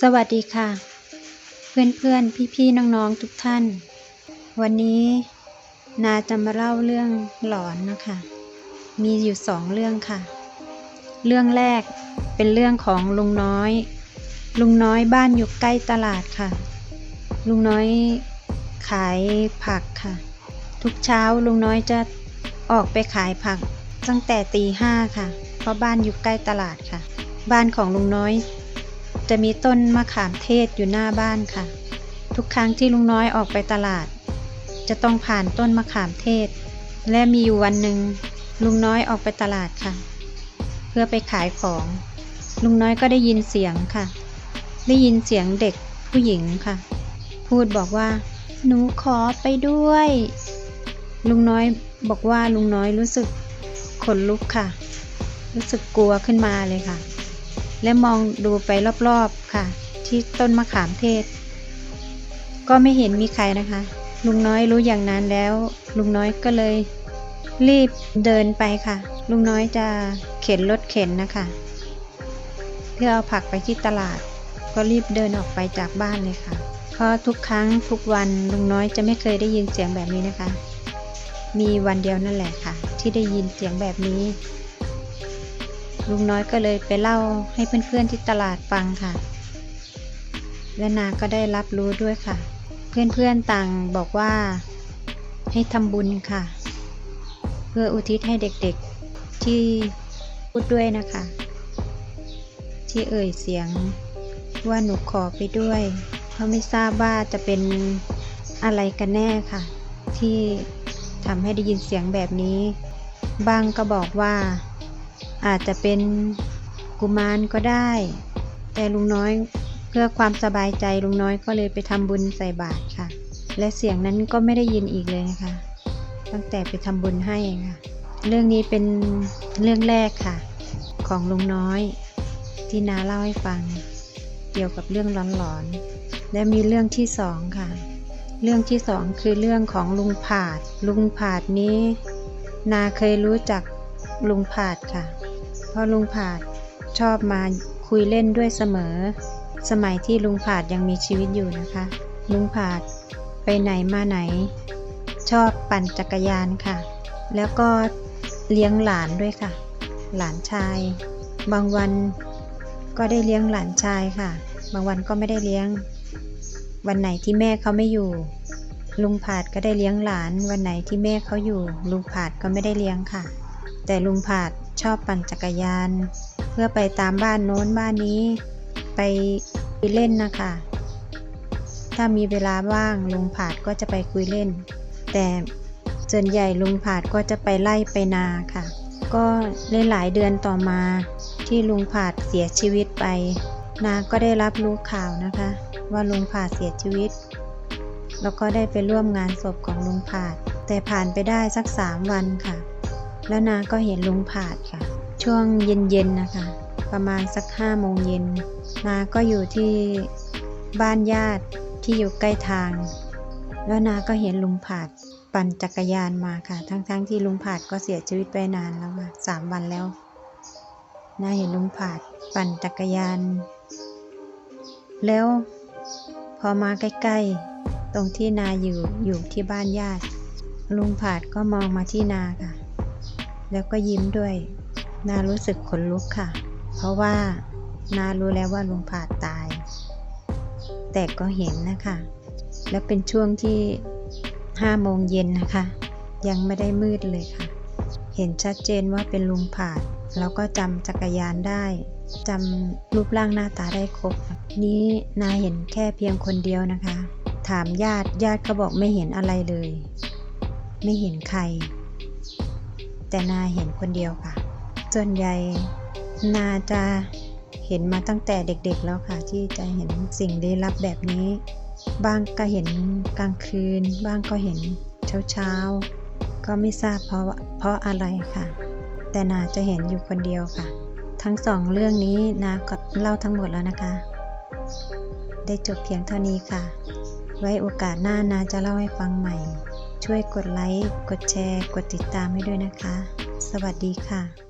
สวัสดีค่ะ เพื่อนๆ พี่ๆ น้องๆ ทุกท่าน วันนี้นาจะมาเล่าเรื่องหลอนนะคะ มีอยู่สองเรื่องค่ะ เรื่องแรกเป็นเรื่องของลุงน้อย ลุงน้อยบ้านอยู่ใกล้ตลาดค่ะ ลุงน้อยขายผักค่ะ ทุกเช้าลุงน้อยจะออกไปขายผักตั้งแต่ตีห้าค่ะ เพราะบ้านอยู่ใกล้ตลาดค่ะ บ้านของลุงน้อย จะมีต้นมะขามเทศอยู่หน้าบ้านค่ะ ทุกครั้งที่ลุงน้อยออกไปตลาด จะต้องผ่านต้นมะขามเทศ และมีอยู่วันหนึ่งลุงน้อยออกไปตลาดค่ะ เพื่อไปขายของ ลุงน้อยก็ได้ยินเสียงค่ะ ได้ยินเสียงเด็กผู้หญิงค่ะ พูดบอกว่า หนูขอไปด้วย ลุงน้อยบอกว่าลุงน้อยรู้สึกขนลุกค่ะ รู้สึกกลัวขึ้นมาเลยค่ะ และมองดูไปรอบๆค่ะ ที่ต้นมะขามเทศ ก็ไม่เห็นมีใครนะคะ ลุงน้อยรู้อย่างนั้นแล้ว ลุงน้อยก็เลย รีบเดินไปค่ะ ลุงน้อยจะเข็นรถเข็นนะคะ เพื่อเอาผักไปที่ตลาด ก็รีบเดินออกไปจากบ้านเลยค่ะเพราะทุกครั้งทุกวันลุงน้อยจะไม่เคยได้ยินเสียงแบบนี้นะคะ มีวันเดียวนั่นแหละค่ะ ที่ได้ยินเสียงแบบนี้ ลุงน้อยก็เลยไปเล่าให้เพื่อนๆที่ตลาดฟังค่ะ และนาก็ได้รับรู้ด้วยค่ะ เพื่อนๆต่างบอกว่าให้ทำบุญค่ะ เพื่ออุทิศให้เด็กๆที่พูดด้วยนะคะ ที่เอ่ยเสียงว่าหนูขอไปด้วย เพราะไม่ทราบว่าจะเป็นอะไรกันแน่ค่ะ ที่ทำให้ได้ยินเสียงแบบนี้บางก็บอกว่า อาจจะเป็นกุมารก็ได้ แต่ลุงน้อยเพื่อความสบายใจลุงน้อยก็เลยไปทำบุญใส่บาตรค่ะ และเสียงนั้นก็ไม่ได้ยินอีกเลยนะคะ ตั้งแต่ไปทำบุญให้ค่ะ เรื่องนี้เป็นเรื่องแรกค่ะ ของลุงน้อยที่นาเล่าให้ฟัง เกี่ยวกับเรื่องหลอนๆและมีเรื่องที่สองค่ะ เรื่องที่สองคือเรื่องของลุงผาด ลุงผาดนี้ นาเคยรู้จักลุงผาดค่ะ เพราะลุงผาดชอบมาคุยเล่นด้วยเสมอ สมัยที่ลุงผาดยังมีชีวิตอยู่นะคะ ลุงผาดไปไหนมาไหน ชอบปั่นจักรยานค่ะ แล้วก็เลี้ยงหลานด้วยค่ะ หลานชาย บางวันก็ได้เลี้ยงหลานชายค่ะ บางวันก็ไม่ได้เลี้ยง วันไหนที่แม่เขาไม่อยู่ ลุงผาดก็ได้เลี้ยงหลาน วันไหนที่แม่เขาอยู่ ลุงผาดก็ไม่ได้เลี้ยงค่ะ แต่ลุงผาด ชอบปั่นจักรยาน เพื่อไปตามบ้านโน้นบ้านนี้ ไปเล่นนะคะ ถ้ามีเวลาว่างลุงผาดก็จะไปคุยเล่น แต่ส่วนใหญ่ลุงผาดก็จะไปไล่ไปนาค่ะ ก็หลายเดือนต่อมา ที่ลุงผาดเสียชีวิตไปนาก็ได้รับรู้ข่าวนะคะ ว่าลุงผาดเสียชีวิต แล้วก็ได้ไปร่วมงานศพของลุงผาด แต่ผ่านไปได้สักสามวันค่ะ แล้วนาก็เห็นลุงผาดค่ะ ช่วงเย็นๆนะคะ ประมาณสักห้าโมงเย็นนาก็อยู่ที่บ้านญาติที่อยู่ใกล้ทาง แล้วนาก็เห็นลุงผาดปั่นจักรยานมาค่ะ ทั้งๆทที่ลุงผาดก็เสียชีวิตไปนานแล้วค่ะสามวันแล้วนาเห็นลุงผาดปั่นจักรยาน แล้วพอมาใกล้ๆ ตรงที่นาอยู่อยู่ที่บ้านญาติ ลุงผาดก็มองมาที่นาค่ะ แล้วก็ยิ้มด้วยนารู้สึกขนลุกค่ะ เพราะว่านารู้แล้วว่าลุงผาดตาย แต่ก็เห็นนะคะ แล้วเป็นช่วงที่ห้าโมงเย็นนะคะ ยังไม่ได้มืดเลยค่ะ เห็นชัดเจนว่าเป็นลุงผาด แล้วก็จำจักรยานได้จำรูปร่างหน้าตาได้ครบ นี้นาเห็นแค่เพียงคนเดียวนะคะ ถามญาติญาติเขาบอกไม่เห็นอะไรเลย ไม่เห็นใคร แต่นาเห็นคนเดียวค่ะ ส่วนใหญ่นาจะเห็นมาตั้งแต่เด็กๆแล้วค่ะ ที่จะเห็นสิ่งลี้ลับแบบนี้ บางก็เห็นกลางคืน บางก็เห็นเช้าๆ ก็ไม่ทราบเพราะเพราะอะไรค่ะ แต่นาจะเห็นอยู่คนเดียวค่ะ ทั้งสองเรื่องนี้นาก็เล่าทั้งหมดแล้วนะคะ ได้จบเพียงเท่านี้ค่ะ ไว้โอกาสหน้านาจะเล่าให้ฟังใหม่ ช่วยกดไลค์ กดแชร์ กดติดตามให้ด้วยนะคะ สวัสดีค่ะ